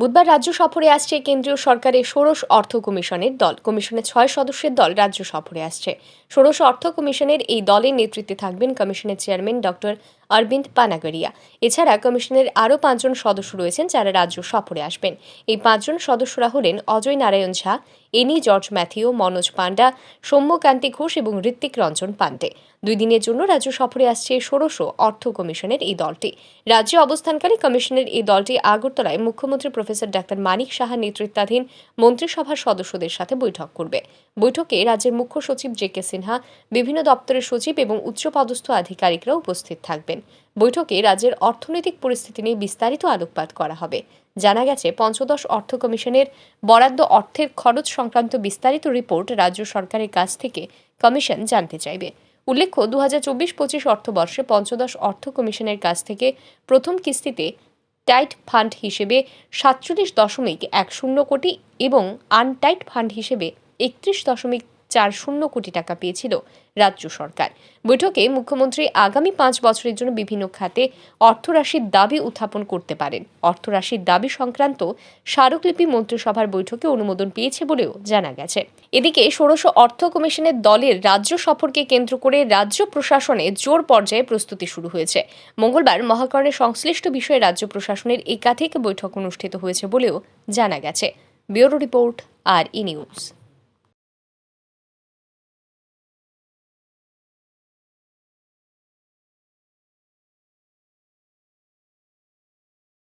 বুধবার রাজ্য সফরে আসছে কেন্দ্রীয় সরকারের ষোড়শ অর্থ কমিশনের দল। কমিশনের ছয় সদস্যের দল রাজ্য সফরে আসছে। ষোড়শ অর্থ কমিশনের এই দলের নেতৃত্বে থাকবেন কমিশনের চেয়ারম্যান ডক্টর অরবিন্দ পানাগরিয়া এছাড়া কমিশনের আরও পাঁচজন সদস্য রয়েছেন যারা রাজ্য সফরে আসবেন। এই পাঁচজন সদস্যরা হলেন অজয় নারায়ণ ঝা, এনি জর্জ ম্যাথিও মনোজ পান্ডা, সৌম্যকান্তি ঘোষ এবং ঋত্বিক রঞ্জন পান্ডে। দুই দিনের জন্য রাজ্য সফরে আসছে ষোড়শ অর্থ কমিশনের এই দলটি। রাজ্যে অবস্থানকারী কমিশনের এই দলটি আগরতলায় মুখ্যমন্ত্রী প্রফেসর ডাক্তার মানিক সাহা নেতৃত্বাধীন মন্ত্রিসভার সদস্যদের সাথে বৈঠক করবে। বৈঠকে রাজ্যের মুখ্য সচিব জে কে সিনহা, বিভিন্ন দপ্তরের সচিব এবং উচ্চপদস্থ আধিকারিকরা উপস্থিত থাকবেন। বৈঠকে রাজ্যের অর্থনৈতিক পরিস্থিতি নিয়ে বিস্তারিত আলোকপাত করা হবে। জানা গেছে, পঞ্চদশ অর্থ কমিশনের বরাদ্দ অর্থের খরচ সংক্রান্ত বিস্তারিত রিপোর্ট রাজ্য সরকারের কাছ থেকে কমিশন জানতে চাইবে। উল্লেখ্য দু হাজার চব্বিশ পঁচিশ অর্থবর্ষে পঞ্চদশ অর্থ কমিশনের কাছ থেকে প্রথম কিস্তিতে টাইট ফান্ড হিসেবে সাতচল্লিশ দশমিক এক শূন্য কোটি এবং আনটাইট ফান্ড হিসেবে একত্রিশ দশমিক চার শূন্য কোটি টাকা পেয়েছিল রাজ্য সরকার। বৈঠকে মুখ্যমন্ত্রী আগামী পাঁচ বছরের জন্য বিভিন্ন খাতে অর্থরাশির দাবি উত্থাপন করতে পারেন। অর্থরাশির দাবি সংক্রান্ত স্মারকলিপি মন্ত্রিসভার বৈঠকে অনুমোদন পেয়েছে বলেও জানা গেছে। এদিকে ষোড়শ অর্থ কমিশনের দলের রাজ্য সফরকে কেন্দ্র করে রাজ্য প্রশাসনে জোর পর্যায়ে প্রস্তুতি শুরু হয়েছে। মঙ্গলবার মহাকরণের সংশ্লিষ্ট বিষয়ে রাজ্য প্রশাসনের একাধিক বৈঠক অনুষ্ঠিত হয়েছে বলেও জানা গেছে। ব্যুরো রিপোর্ট, আর ই নিউজ।